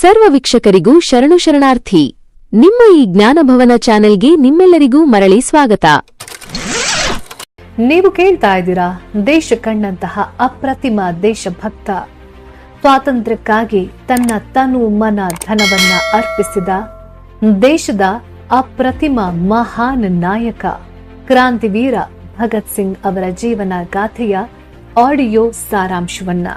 ಸರ್ವ ವೀಕ್ಷಕರಿಗೂ ಶರಣು ಶರಣಾರ್ಥಿ. ನಿಮ್ಮ ಈ ಜ್ಞಾನಭವನ ಚಾನೆಲ್ಗೆ ನಿಮ್ಮೆಲ್ಲರಿಗೂ ಮರಳಿ ಸ್ವಾಗತ. ನೀವು ಕೇಳ್ತಾ ಇದ್ದೀರಾ, ದೇಶ ಕಂಡಂತಹ ಅಪ್ರತಿಮ ದೇಶಭಕ್ತ. ಸ್ವಾತಂತ್ರ್ಯಕ್ಕಾಗಿ ತನ್ನ ತನು ಮನ ಧನವನ್ನ ಅರ್ಪಿಸಿದ ದೇಶದ ಅಪ್ರತಿಮ ಮಹಾನ್ ನಾಯಕ, ಕ್ರಾಂತಿವೀರ ಭಗತ್ ಸಿಂಗ್ ಅವರ ಜೀವನ ಗಾಥೆಯ ಆಡಿಯೋ ಸಾರಾಂಶವನ್ನ.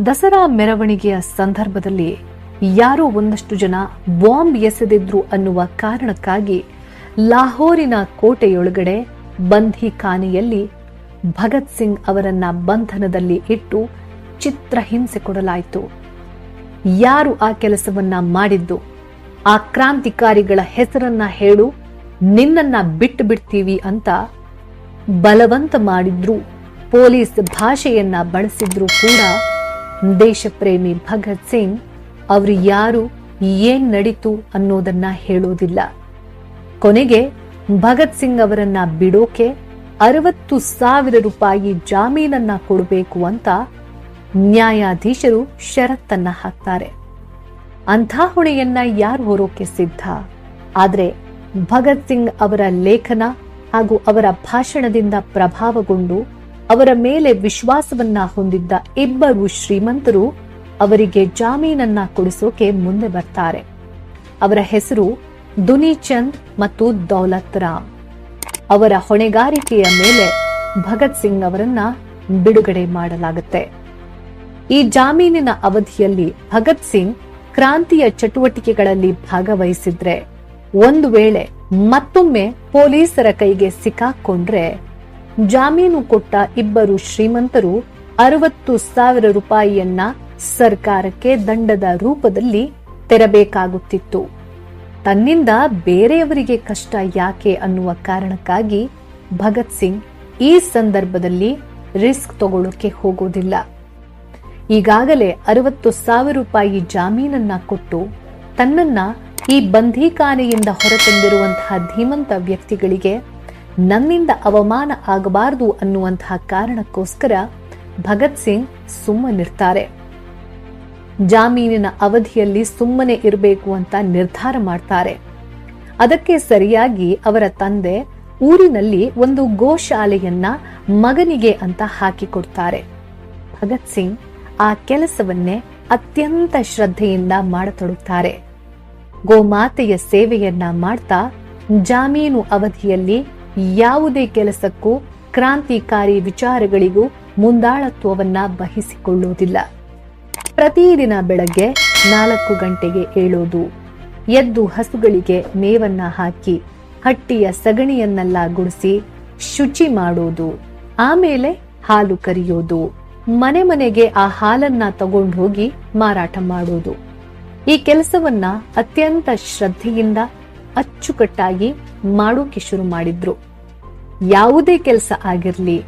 ದಸರಾ ಮೆರವಣಿಗೆಯ ಸಂದರ್ಭದಲ್ಲಿ ಯಾರೋ ಒಂದಷ್ಟು ಜನ ಬಾಂಬ್ ಎಸೆದಿದ್ರು ಅನ್ನುವ ಕಾರಣಕ್ಕಾಗಿ ಲಾಹೋರಿನ ಕೋಟೆಯೊಳಗಡೆ ಬಂಧಿಖಾನೆಯಲ್ಲಿ ಭಗತ್ ಸಿಂಗ್ ಅವರನ್ನ ಬಂಧನದಲ್ಲಿ ಇಟ್ಟು ಚಿತ್ರಹಿಂಸೆ ಕೊಡಲಾಯಿತು. ಯಾರು ಆ ಕೆಲಸವನ್ನ ಮಾಡಿದ್ದು? ಆ ಕ್ರಾಂತಿಕಾರಿಗಳ ಹೆಸರನ್ನ ಹೇಳು, ನಿನ್ನನ್ನ ಬಿಟ್ಟು ಬಿಡ್ತೀವಿ ಅಂತ ಬಲವಂತ ಮಾಡಿದ್ರು, ಪೊಲೀಸ್ ಭಾಷೆಯನ್ನ ಬಳಸಿದ್ರು ಕೂಡ ದೇಶಪ್ರೇಮಿ ಭಗತ್ ಸಿಂಗ್, ಅವರು ಯಾರು, ಏನ್ ನಡೀತು ಅನ್ನೋದನ್ನ ಹೇಳೋದಿಲ್ಲ. ಕೊನೆಗೆ ಭಗತ್ ಸಿಂಗ್ ಅವರನ್ನ ಬಿಡೋಕೆ ಅರವತ್ತು ಸಾವಿರ ರೂಪಾಯಿ ಜಾಮೀನನ್ನ ಕೊಡಬೇಕು ಅಂತ ನ್ಯಾಯಾಧೀಶರು ಷರತ್ತನ್ನ ಹಾಕ್ತಾರೆ. ಅಂಥ ಹೊಣೆಯನ್ನ ಯಾರು ಹೊರೋಕೆ ಸಿದ್ಧ? ಆದ್ರೆ ಭಗತ್ ಸಿಂಗ್ ಅವರ ಲೇಖನ ಹಾಗೂ ಅವರ ಭಾಷಣದಿಂದ ಪ್ರಭಾವಗೊಂಡು ಅವರ ಮೇಲೆ ವಿಶ್ವಾಸವನ್ನ ಹೊಂದಿದ್ದ ಇಬ್ಬರು ಶ್ರೀಮಂತರು ಅವರಿಗೆ ಜಾಮೀನನ್ನ ಕೊಡಿಸೋಕೆ ಮುಂದೆ ಬರ್ತಾರೆ. ಅವರ ಹೆಸರು ದುನಿಚಂದ್ ಮತ್ತು ದೌಲತ್ ರಾಮ್. ಅವರ ಹೊಣೆಗಾರಿಕೆಯ ಮೇಲೆ ಭಗತ್ ಸಿಂಗ್ ಅವರನ್ನ ಬಿಡುಗಡೆ ಮಾಡಲಾಗುತ್ತೆ. ಈ ಜಾಮೀನಿನ ಅವಧಿಯಲ್ಲಿ ಭಗತ್ ಸಿಂಗ್ ಕ್ರಾಂತಿಯ ಚಟುವಟಿಕೆಗಳಲ್ಲಿ ಭಾಗವಹಿಸಿದ್ರೆ, ಒಂದು ವೇಳೆ ಮತ್ತೊಮ್ಮೆ ಪೊಲೀಸರ ಕೈಗೆ ಸಿಕ್ಕಾಕೊಂಡ್ರೆ ಜಾಮೀನು ಕೊಟ್ಟ ಇಬ್ಬರು ಶ್ರೀಮಂತರು ಅರವತ್ತು ಸಾವಿರ ರೂಪಾಯಿಯನ್ನ ಸರ್ಕಾರಕ್ಕೆ ದಂಡದ ರೂಪದಲ್ಲಿ ತೆರಬೇಕಾಗುತ್ತಿತ್ತು. ತನ್ನಿಂದ ಬೇರೆಯವರಿಗೆ ಕಷ್ಟ ಯಾಕೆ ಅನ್ನುವ ಕಾರಣಕ್ಕಾಗಿ ಭಗತ್ ಸಿಂಗ್ ಈ ಸಂದರ್ಭದಲ್ಲಿ ರಿಸ್ಕ್ ತಗೊಳ್ಳೋಕೆ ಹೋಗೋದಿಲ್ಲ. ಈಗಾಗಲೇ ಅರವತ್ತು ಸಾವಿರ ರೂಪಾಯಿ ಜಾಮೀನನ್ನ ಕೊಟ್ಟು ತನ್ನನ್ನ ಈ ಬಂಧೀಖಾನೆಯಿಂದ ಹೊರತಂದಿರುವಂತಹ ಧೀಮಂತ ವ್ಯಕ್ತಿಗಳಿಗೆ ನನ್ನಿಂದ ಅವಮಾನ ಆಗಬಾರದು ಅನ್ನುವಂತಹ ಕಾರಣಕ್ಕೋಸ್ಕರ ಭಗತ್ ಸಿಂಗ್ ಸುಮ್ಮನಿರ್ತಾರೆ. ಜಾಮೀನಿನ ಅವಧಿಯಲ್ಲಿ ಸುಮ್ಮನೆ ಇರಬೇಕು ಅಂತ ನಿರ್ಧಾರ ಮಾಡ್ತಾರೆ. ಅದಕ್ಕೆ ಸರಿಯಾಗಿ ಅವರ ತಂದೆ ಊರಿನಲ್ಲಿ ಒಂದು ಗೋಶಾಲೆಯನ್ನ ಮಗನಿಗೆ ಅಂತ ಹಾಕಿಕೊಡ್ತಾರೆ. ಭಗತ್ ಸಿಂಗ್ ಆ ಕೆಲಸವನ್ನೇ ಅತ್ಯಂತ ಶ್ರದ್ಧೆಯಿಂದ ಮಾಡತೊಡಗುತ್ತಾರೆ ಗೋಮಾತೆಯ ಸೇವೆಯನ್ನ ಮಾಡ್ತಾ ಜಾಮೀನು ಅವಧಿಯಲ್ಲಿ ಯಾವುದೇ ಕೆಲಸಕ್ಕೂ ಕ್ರಾಂತಿಕಾರಿ ವಿಚಾರಗಳಿಗೂ ಮುಂದಾಳತ್ವವನ್ನ ವಹಿಸಿಕೊಳ್ಳುವುದಿಲ್ಲ ಪ್ರತಿದಿನ ಬೆಳಗ್ಗೆ ನಾಲ್ಕು ಗಂಟೆಗೆ ಏಳೋದು. ಎದ್ದು ಹಸುಗಳಿಗೆ ಮೇವನ್ನ ಹಾಕಿ ಹಟ್ಟಿಯ ಸಗಣಿಯನ್ನೆಲ್ಲ ಗುಡಿಸಿ ಶುಚಿ ಮಾಡೋದು. ಆಮೇಲೆ ಹಾಲು ಕರಿಯೋದು. ಮನೆ ಮನೆಗೆ ಆ ಹಾಲನ್ನ ತಗೊಂಡು ಹೋಗಿ ಮಾರಾಟ ಮಾಡೋದು. ಈ ಕೆಲಸವನ್ನ ಅತ್ಯಂತ ಶ್ರದ್ಧೆಯಿಂದ ಅಚ್ಚುಕಟ್ಟಾಗಿ ಮಾಡೋಕೆ ಶುರು ಮಾಡಿದ್ರು. ಯಾವುದೇ ಕೆಲಸ ಆಗಿರಲಿ,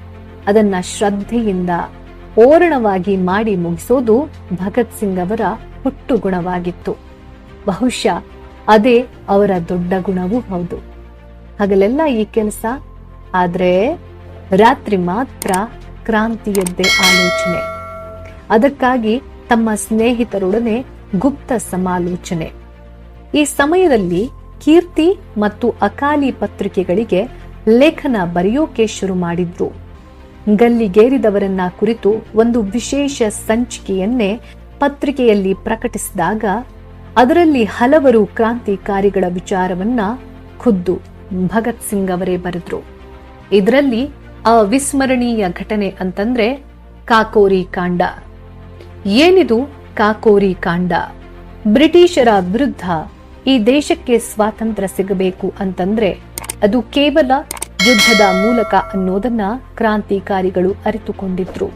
ಅದನ್ನ ಶ್ರದ್ಧೆಯಿಂದ ಓರಣವಾಗಿ ಮಾಡಿ ಮುಗಿಸೋದು ಭಗತ್ ಸಿಂಗ್ ಅವರ ಹುಟ್ಟು ಗುಣವಾಗಿತ್ತು ಬಹುಶಃ ಅದೇ ಅವರ ದೊಡ್ಡ ಗುಣವೂ ಹೌದು. ಹಗಲೆಲ್ಲ ಈ ಕೆಲಸ, ಆದ್ರೆ ರಾತ್ರಿ ಮಾತ್ರ ಕ್ರಾಂತಿಯದ್ದೇ ಆಲೋಚನೆ. ಅದಕ್ಕಾಗಿ ತಮ್ಮ ಸ್ನೇಹಿತರೊಡನೆ ಗುಪ್ತ ಸಮಾಲೋಚನೆ. ಈ ಸಮಯದಲ್ಲಿ ಕೀರ್ತಿ ಮತ್ತು ಅಕಾಲಿ ಪತ್ರಿಕೆಗಳಿಗೆ ಲೇಖನ ಬರೆಯೋಕೆ ಶುರು ಮಾಡಿದ್ರು. ಗಲ್ಲಿಗೇರಿದವರನ್ನ ಕುರಿತು ಒಂದು ವಿಶೇಷ ಸಂಚಿಕೆಯನ್ನೇ ಪತ್ರಿಕೆಯಲ್ಲಿ ಪ್ರಕಟಿಸಿದಾಗ ಅದರಲ್ಲಿ ಹಲವರು ಕ್ರಾಂತಿಕಾರಿಗಳ ವಿಚಾರವನ್ನ ಖುದ್ದು ಭಗತ್ ಸಿಂಗ್ ಅವರೇ ಬರೆದ್ರು. ಇದರಲ್ಲಿ ಅವಿಸ್ಮರಣೀಯ ಘಟನೆ ಅಂತಂದ್ರೆ ಕಾಕೋರಿ ಕಾಂಡ. ಏನಿದು ಕಾಕೋರಿ ಕಾಂಡ? ಬ್ರಿಟಿಷರ ವಿರುದ್ಧ ಈ ದೇಶಕ್ಕೆ ಸ್ವಾತಂತ್ರ್ಯ ಸಿಗಬೇಕು ಅಂತಂದ್ರೆ ಅದು ಕೇವಲ ಯುದ್ಧದ ಮೂಲಕ ಅನ್ನೋದನ್ನ ಕ್ರಾಂತಿಕಾರಿಗಳು ಅರಿತುಕೊಂಡಿದ್ರು.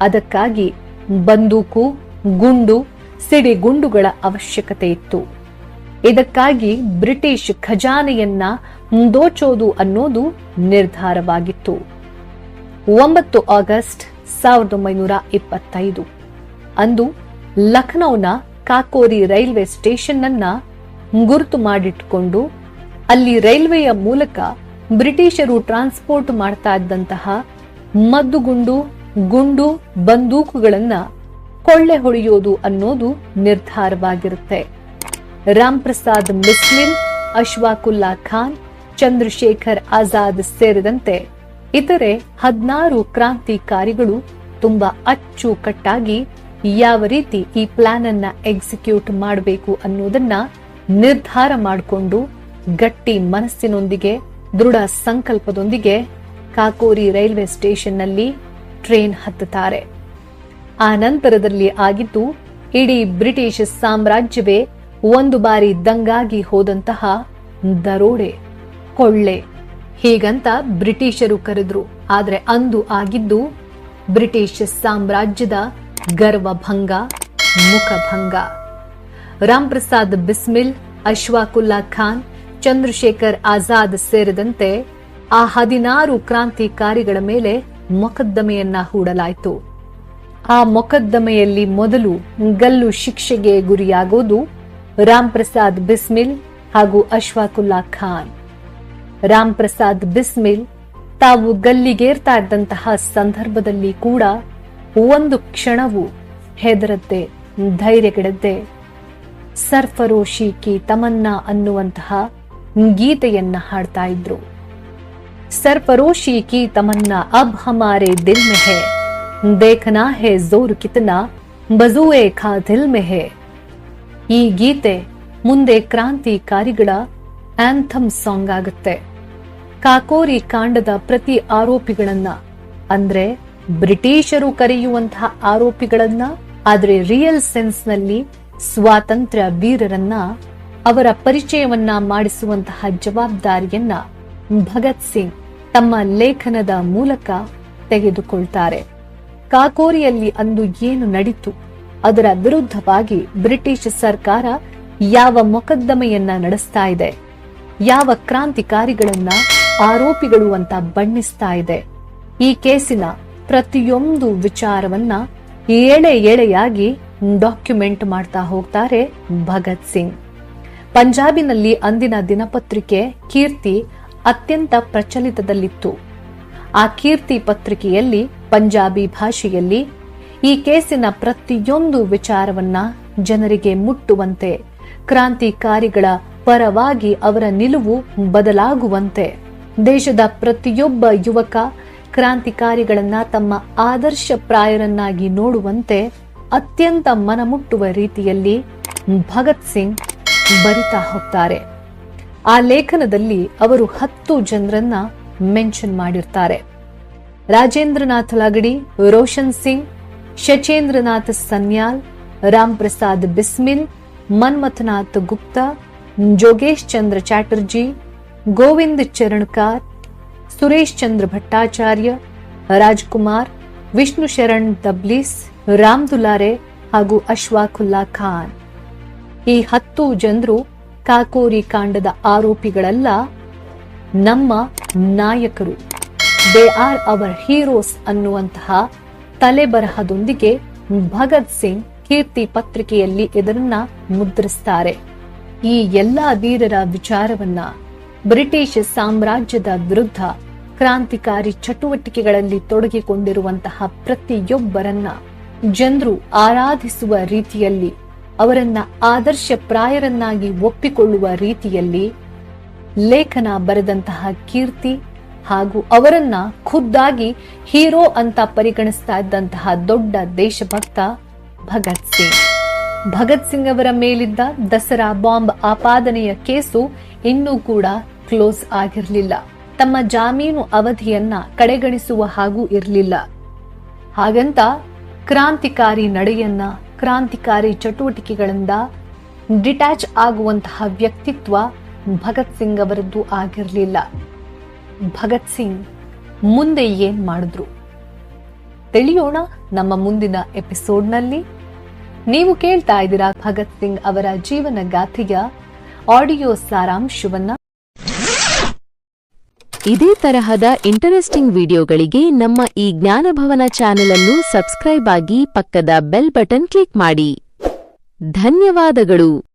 ಅದಕ್ಕಾಗಿ ಬಂದೂಕು, ಗುಂಡು, ಸಿಡಿಗುಂಡುಗಳ ಅವಶ್ಯಕತೆ ಇತ್ತು. ಇದಕ್ಕಾಗಿ ಬ್ರಿಟಿಷ್ ಖಜಾನೆಯನ್ನ ದೋಚೋದು ಅನ್ನೋದು ನಿರ್ಧಾರವಾಗಿತ್ತು. ಒಂಬತ್ತು ಆಗಸ್ಟ್ ಸಾವಿರದ ಒಂಬೈನೂರ ಇಪ್ಪತ್ತೈದು, ಅಂದು ಲಖನೌನ ಕಾಕೋರಿ ರೈಲ್ವೆ ಸ್ಟೇಷನ್ ಅನ್ನ ಗುರುತು ಮಾಡಿಟ್ಕೊಂಡು ಅಲ್ಲಿ ರೈಲ್ವೆಯ ಮೂಲಕ ಬ್ರಿಟಿಷರು ಟ್ರಾನ್ಸ್ಪೋರ್ಟ್ ಮಾಡ್ತಾ ಇದ್ದಂತಹ ಮದ್ದುಗುಂಡು, ಗುಂಡು ಬಂದೂಕುಗಳನ್ನ ಕೊಳ್ಳೆ ಹೊಡೆಯೋದು ಅನ್ನೋದು ನಿರ್ಧಾರವಾಗಿರುತ್ತೆ. ರಾಮ್ ಪ್ರಸಾದ್ ಮಿಸ್ಲಿನ್ ಅಶ್ವಾಕುಲ್ಲಾ ಖಾನ್, ಚಂದ್ರಶೇಖರ್ ಆಜಾದ್ ಸೇರಿದಂತೆ ಇತರೆ ಹದಿನಾರು ಕ್ರಾಂತಿಕಾರಿಗಳು ತುಂಬಾ ಅಚ್ಚುಕಟ್ಟಾಗಿ ಯಾವ ರೀತಿ ಈ ಪ್ಲಾನ್ ಅನ್ನ ಎಕ್ಸಿಕ್ಯೂಟ್ ಮಾಡಬೇಕು ಅನ್ನೋದನ್ನ ನಿರ್ಧಾರ ಮಾಡಿಕೊಂಡು ಗಟ್ಟಿ ಮನಸ್ಸಿನೊಂದಿಗೆ, ದೃಢ ಸಂಕಲ್ಪದೊಂದಿಗೆ ಕಾಕೋರಿ ರೈಲ್ವೆ ಸ್ಟೇಷನ್ನಲ್ಲಿ ಟ್ರೈನ್ ಹತ್ತುತ್ತಾರೆ. ಆ ನಂತರದಲ್ಲಿ ಆಗಿದ್ದು, ಇಡೀ ಬ್ರಿಟಿಷ್ ಸಾಮ್ರಾಜ್ಯವೇ ಒಂದು ಬಾರಿ ದಂಗಾಗಿ ಹೋದಂತಹ ದರೋಡೆ, ಕೊಳ್ಳೆ. ಹೀಗಂತ ಬ್ರಿಟಿಷರು ಕರೆದ್ರು. ಆದರೆ ಅಂದು ಆಗಿದ್ದು, ಬ್ರಿಟಿಷ್ ಸಾಮ್ರಾಜ್ಯದ ಗರ್ವಭಂಗ, ಮುಖಭಂಗ. ರಾಮ್ ಪ್ರಸಾದ್ ಬಿಸ್ಮಿಲ್, ಅಶ್ವಾಕುಲ್ಲಾ ಖಾನ್, ಚಂದ್ರಶೇಖರ್ ಆಜಾದ್ ಸೇರಿದಂತೆ ಆ ಹದಿನಾರು ಕ್ರಾಂತಿಕಾರಿಗಳ ಮೇಲೆ ಮೊಕದ್ದಮೆಯನ್ನ ಹೂಡಲಾಯಿತು. ಆ ಮೊಕದ್ದಮೆಯಲ್ಲಿ ಮೊದಲು ಗಲ್ಲು ಶಿಕ್ಷೆಗೆ ಗುರಿಯಾಗೋದು ರಾಮ್ ಪ್ರಸಾದ್ ಬಿಸ್ಮಿಲ್ ಹಾಗೂ ಅಶ್ವಾಕುಲ್ಲಾ ಖಾನ್. ರಾಮ್ ಪ್ರಸಾದ್ ಬಿಸ್ಮಿಲ್ ತಾವು ಗಲ್ಲಿಗೇರ್ತಾ ಇದ್ದಂತಹ ಸಂದರ್ಭದಲ್ಲಿ ಕೂಡ ಒಂದು ಕ್ಷಣವು ಹೆದರತ್ತೆ ಧೈರ್ಯಗೆಡದೆ ಸರ್ಫರೋಶಿ ಕಿ ತಮನ್ನಾ ಅನ್ನುವಂತಹ ಗೀತೆಯನ್ನ ಹಾಡ್ತಾ ಇದ್ರು. ಸರ್ಫರೋಶಿ ಕಿ ತಮನ್ನಾ ಅಬ್ ಹಮಾರೆ ದಿಲ್ ಮೆಹೆ ದೇಖನಾ ಹೇ ಜೋರ್ ಕಿತನಾ, ಬಜುವೆ ಖಾ ದಿಲ್ ಮೆಹೆ ಈ ಗೀತೆ ಮುಂದೆ ಕ್ರಾಂತಿಕಾರಿಗಳ ಆಂಥಮ್ ಸಾಂಗ್ ಆಗುತ್ತೆ. ಕಾಕೋರಿ ಕಾಂಡದ ಪ್ರತಿ ಆರೋಪಿಗಳನ್ನ, ಅಂದ್ರೆ ಬ್ರಿಟಿಷರು ಕರೆಯುವಂತಹ ಆರೋಪಿಗಳನ್ನ, ಆದ್ರೆ ರಿಯಲ್ ಸೆನ್ಸ್ನಲ್ಲಿ ಸ್ವಾತಂತ್ರ್ಯ ವೀರರನ್ನ ಅವರ ಪರಿಚಯವನ್ನ ಮಾಡಿಸುವಂತಹ ಜವಾಬ್ದಾರಿಯನ್ನ ಭಗತ್ ಸಿಂಗ್ ತಮ್ಮ ಲೇಖನದ ಮೂಲಕ ತೆಗೆದುಕೊಳ್ತಾರೆ. ಕಾಕೋರಿಯಲ್ಲಿ ಅಂದು ಏನು ನಡೀತು? ಅದರ ವಿರುದ್ಧವಾಗಿ ಬ್ರಿಟಿಷ್ ಸರ್ಕಾರ ಯಾವ ಮೊಕದ್ದಮೆಯನ್ನ ನಡೆಸ್ತಾ ಇದೆ? ಯಾವ ಕ್ರಾಂತಿಕಾರಿಗಳನ್ನ ಆರೋಪಿಗಳು ಅಂತ ಬಣ್ಣಿಸ್ತಾ ಇದೆ? ಈ ಕೇಸಿನ ಪ್ರತಿಯೊಂದು ವಿಚಾರವನ್ನ ಏಳೆ ಎಳೆಯಾಗಿ ಡಾಕ್ಯುಮೆಂಟ್ ಮಾಡ್ತಾ ಹೋಗ್ತಾರೆ ಭಗತ್ ಸಿಂಗ್. ಪಂಜಾಬಿನಲ್ಲಿ ಅಂದಿನ ದಿನಪತ್ರಿಕೆ ಕೀರ್ತಿ ಅತ್ಯಂತ ಪ್ರಚಲಿತದಲ್ಲಿತ್ತು. ಆ ಕೀರ್ತಿ ಪತ್ರಿಕೆಯಲ್ಲಿ ಪಂಜಾಬಿ ಭಾಷೆಯಲ್ಲಿ ಈ ಕೇಸಿನ ಪ್ರತಿಯೊಂದು ವಿಚಾರವನ್ನ ಜನರಿಗೆ ಮುಟ್ಟುವಂತೆ, ಕ್ರಾಂತಿಕಾರಿಗಳ ಪರವಾಗಿ ಅವರ ನಿಲುವು ಬದಲಾಗುವಂತೆ. ದೇಶದ ಪ್ರತಿಯೊಬ್ಬ ಯುವಕ ಕ್ರಾಂತಿಕಾರಿಗಳನ್ನ ತಮ್ಮ ಆದರ್ಶ ಪ್ರಾಯರನ್ನಾಗಿ ನೋಡುವಂತೆ ಅತ್ಯಂತ ಮನಮುಟ್ಟುವ ರೀತಿಯಲ್ಲಿ ಭಗತ್ ಸಿಂಗ್ ಬರಿತಾ ಹೋಗ್ತಾರೆ. ಆ ಲೇಖನದಲ್ಲಿ ಅವರು ಹತ್ತು ಜನರನ್ನ ಮೆನ್ಷನ್ ಮಾಡಿರ್ತಾರೆ. ರಾಜೇಂದ್ರನಾಥ್ ಲಗಡಿ, ರೋಷನ್ ಸಿಂಗ್, ಶಚೇಂದ್ರನಾಥ್ ಸನ್ಯಾಲ್ ರಾಮ್ ಪ್ರಸಾದ್ ಬಿಸ್ಮಿಲ್, ಮನ್ಮಥನಾಥ್ ಗುಪ್ತಾ, ಜೋಗೇಶ್ ಚಂದ್ರ ಚಾಟರ್ಜಿ, ಗೋವಿಂದ್ ಚರಣಕಾರ್, ಸುರೇಶ್ ಚಂದ್ರ ಭಟ್ಟಾಚಾರ್ಯ, ರಾಜ್ಕುಮಾರ್, ವಿಷ್ಣು ಶರಣ್ ದಬ್ಲಿಸ್ ರಾಮ್ ದುಲಾರೆ ಹಾಗೂ ಅಶ್ವಾಕುಲ್ಲಾ ಖಾನ್. ಈ ಹತ್ತು ಜನರು ಕಾಕೋರಿ ಕಾಂಡದ ಆರೋಪಿಗಳಲ್ಲ, ನಮ್ಮ ನಾಯಕರು. ದೇ ಆರ್ ಅವರ್ ಹೀರೋಸ್ ಅನ್ನುವಂತಹ ತಲೆಬರಹದೊಂದಿಗೆ ಭಗತ್ ಸಿಂಗ್ ಕೀರ್ತಿ ಪತ್ರಿಕೆಯಲ್ಲಿ ಇದನ್ನ ಮುದ್ರಿಸ್ತಾರೆ. ಈ ಎಲ್ಲಾ ವೀರರ ವಿಚಾರವನ್ನ ಬ್ರಿಟಿಷ್ ಸಾಮ್ರಾಜ್ಯದ ವಿರುದ್ಧ ಕ್ರಾಂತಿಕಾರಿ ಚಟುವಟಿಕೆಗಳಲ್ಲಿ ತೊಡಗಿಕೊಂಡಿರುವಂತಹ ಪ್ರತಿಯೊಬ್ಬರನ್ನ ಜನರು ಆರಾಧಿಸುವ ರೀತಿಯಲ್ಲಿ, ಅವರನ್ನ ಆದರ್ಶ ಪ್ರಾಯರನ್ನಾಗಿ ಒಪ್ಪಿಕೊಳ್ಳುವ ರೀತಿಯಲ್ಲಿ ಲೇಖನ ಬರೆದಂತಹ ಕೀರ್ತಿ ಹಾಗೂ ಅವರನ್ನ ಖುದ್ದಾಗಿ ಹೀರೋ ಅಂತ ಪರಿಗಣಿಸ್ತಾ ಇದ್ದಂತಹ ದೊಡ್ಡ ದೇಶಭಕ್ತ ಭಗತ್ ಸಿಂಗ್. ಭಗತ್ ಸಿಂಗ್ ಅವರ ಮೇಲಿದ್ದ ದಸರಾ ಬಾಂಬ್ ಆಪಾದನೆಯ ಕೇಸು ಇನ್ನೂ ಕೂಡ ಕ್ಲೋಸ್ ಆಗಿರಲಿಲ್ಲ. ತಮ್ಮ ಜಾಮೀನು ಅವಧಿಯನ್ನ ಕಡೆಗಣಿಸುವ ಹಾಗೂ ಇರಲಿಲ್ಲ. ಹಾಗಂತ ಕ್ರಾಂತಿಕಾರಿ ನಡೆಯನ್ನ, ಕ್ರಾಂತಿಕಾರಿ ಚಟುವಟಿಕೆಗಳಿಂದ ಡಿಟ್ಯಾಚ್ ಆಗುವಂತಹ ವ್ಯಕ್ತಿತ್ವ ಭಗತ್ ಸಿಂಗ್ ಅವರದ್ದು ಆಗಿರಲಿಲ್ಲ. ಭಗತ್ ಸಿಂಗ್ ಮುಂದೆ ಏನ್ ಮಾಡಿದ್ರು? ತಿಳಿಯೋಣ ನಮ್ಮ ಮುಂದಿನ ಎಪಿಸೋಡ್ನಲ್ಲಿ. ನೀವು ಕೇಳ್ತಾ ಇದ್ದೀರಾ ಭಗತ್ ಸಿಂಗ್ ಅವರ ಜೀವನ ಗಾಥೆಯ ಆಡಿಯೋ ಸಾರಾಂಶವನ್ನ. ಇದೇ ತರಹದ ಇಂಟರೆಸ್ಟಿಂಗ್ ವಿಡಿಯೋಗಳಿಗೆ ನಮ್ಮ ಈ ಜ್ಞಾನಭವನ ಚಾನೆಲ್ ಅನ್ನು ಸಬ್ಸ್ಕ್ರೈಬ್ ಆಗಿ ಪಕ್ಕದ ಬೆಲ್ ಬಟನ್ ಕ್ಲಿಕ್ ಮಾಡಿ. ಧನ್ಯವಾದಗಳು.